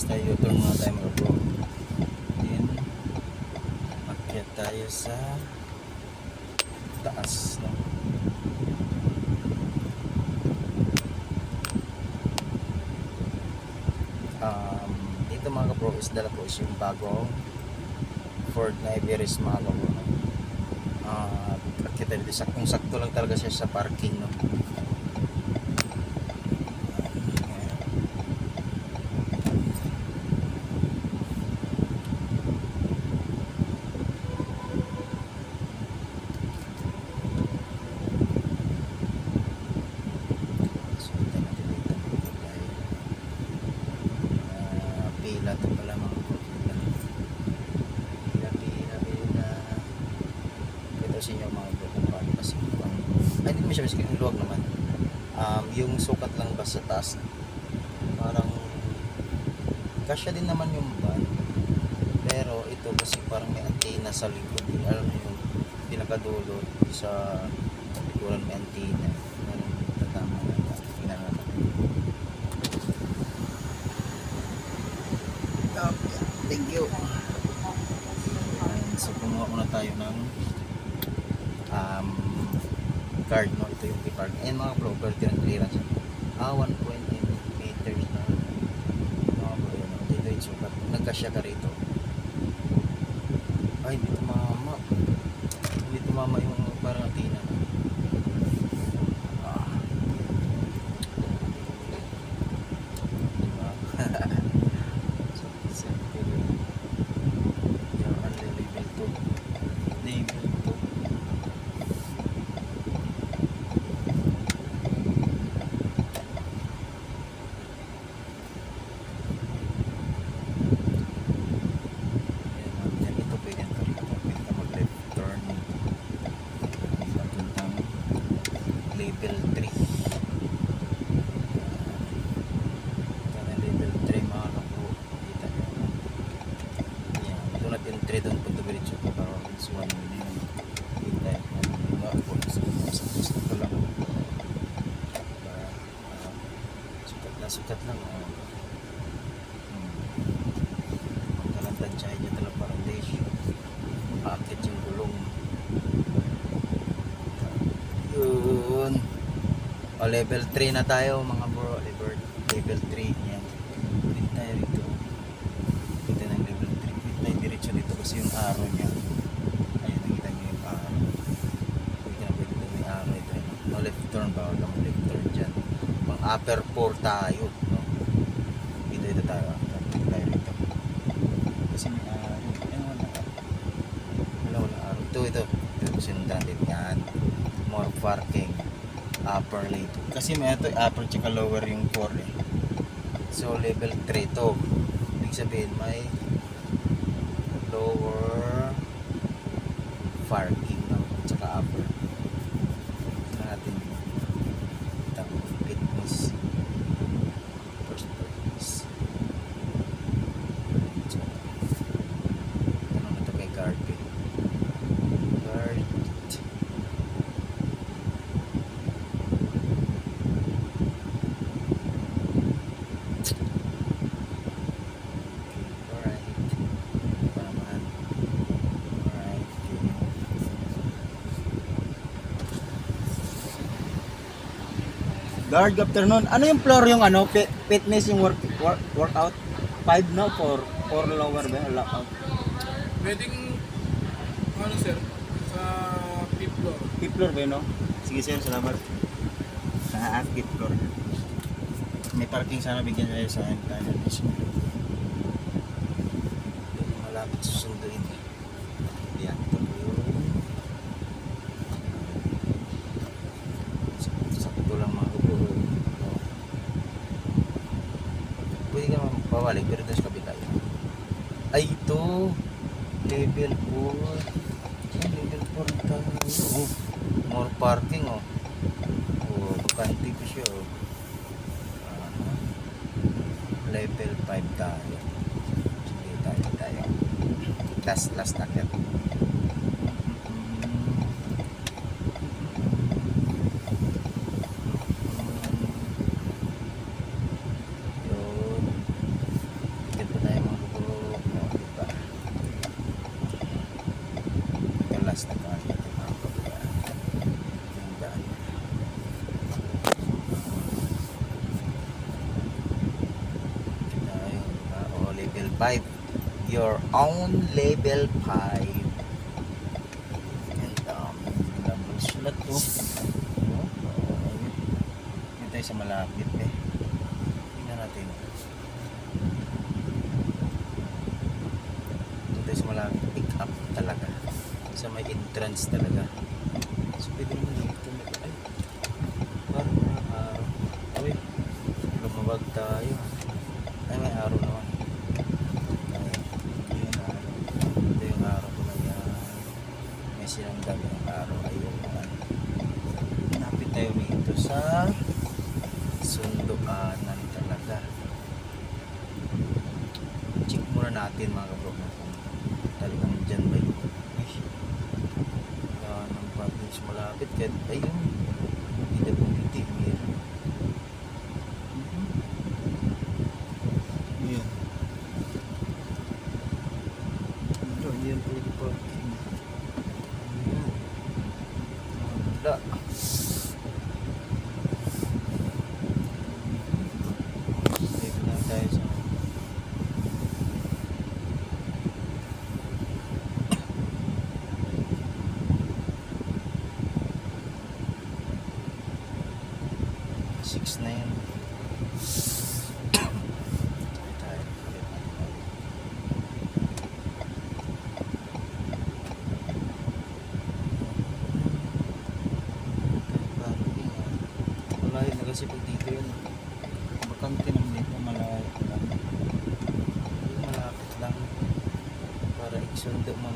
Basta U-turn muna tayo mga bro. Then, akyat tayo sa taas. No? Um, dito mga bro is dala po is yung bagong Ford na Everest mga bro. No? Ah, akyat tayo dito. Saktong sakto lang talaga siya sa parking. No? Ayan. Sundan natin dito mga kulay. Ah, pila to pala mga pila. Pila, pila, pila. Ito sa inyo mga bro kung paano kasi kung ay hindi mo siya luwag naman. Um, yung sukat lang ba sa taas? Parang kasya din naman yung van pero ito kasi parang may antenna sa likod. Alam mo yung pinakadulo sa likuran may antenna. Tatama na natin. Okay, thank you. So kumuha muna tayo ng um, card no? Ito yung card. And mga bro vertical clearance. Ah 1.8 meters na. Mga bro yun dito yung sukat. Nagkasya ka rito. Ay hindi tumama. Hindi tumama yung parang antina ah diba so, simple yun yan ang level 2 level 2 Yan, yan ito pwede ito rito. Pwede ka mag-left turn. Papuntang level 3. Ito na level 3 mga kapo. Kita nyo. Yan. Ito natin 3 doon pag dumiritso ko para this one yun. Kita nyo. Mga po. Sukat ko lang. Para, ah, sukat na sukat lang. ah. Hmm. Magkalang tansyahin niya talaga parang dash. O level 3 na tayo mga bro. Level, level 3. Yan. Pwede tayo rito. Pwede ng level 3. Pwede tayo diretso dito kasi yung arrow niya. Ayun, nakita niyo yung arrow. Pwede na pwede tayo may arrow ito. eh. No left turn ba? Wala mo left turn dyan. Pang upper 4 tayo. No? Dito dito tayo. Pwede tayo rito. Kasi may wala araw. Ito, ito. Ito sinundan din yan. More parking. Upper late. Kasi may ito, upper tsaka lower yung 4 eh. So, level 3 to. Ibig sabihin, may lower parking no? tsaka upper. Ito natin. Ito, fitness. First purpose. So, tanong na to kay guard eh. Guard. Alright. Ito naman. Alright. Guard, afternoon. Ano yung floor yung ano, fi- fitness yung work, work workout? 5 no? For, for lower ba? Lockout. Pwedeng, ano sir, sa fifth floor. Fifth floor ba yun, no? Sige sir, salamat. Sa at fifth floor. May parking sana bigyan tayo sa akin malapit susunduin. Yan, ito po yun. Sakto- Sakto lang mga kubo. Pwede mapawalik pero doon sa kabila yun. Ay ito! Level 4. Ay, level 4 tayo. Oh, more parking oh. Oh, bakante ko siya oh. Ah, level 5 tayo. Sige tayo tayo. Last last na kaya. 5. Your own level 5. And um, double sulat to. No? Hindi tayo sa malapit eh. Tingnan natin. Ito tayo sa malapit. Pick up talaga. Sa may entrance talaga. So pwede naman dito. Ay. Parang mga araw. Uy. Lumabag tayo. Ay may araw naman. Ay. Ito yung araw. Ito yung araw ko na yan. May sinanggal yung araw. Ayun. Ano. Napit tayo rito sa sunduanan talaga. Check muna natin mga kabro na kung talagang dyan ba yun. Wala nang province malapit kahit ayun. Hindi po hindi meron. Yan. Ito, yan yung parking. Wala. 6 na yan malayo kasi pag dito yun. Bakante ng dito malayo lang malapit lang. Para iksundo mo.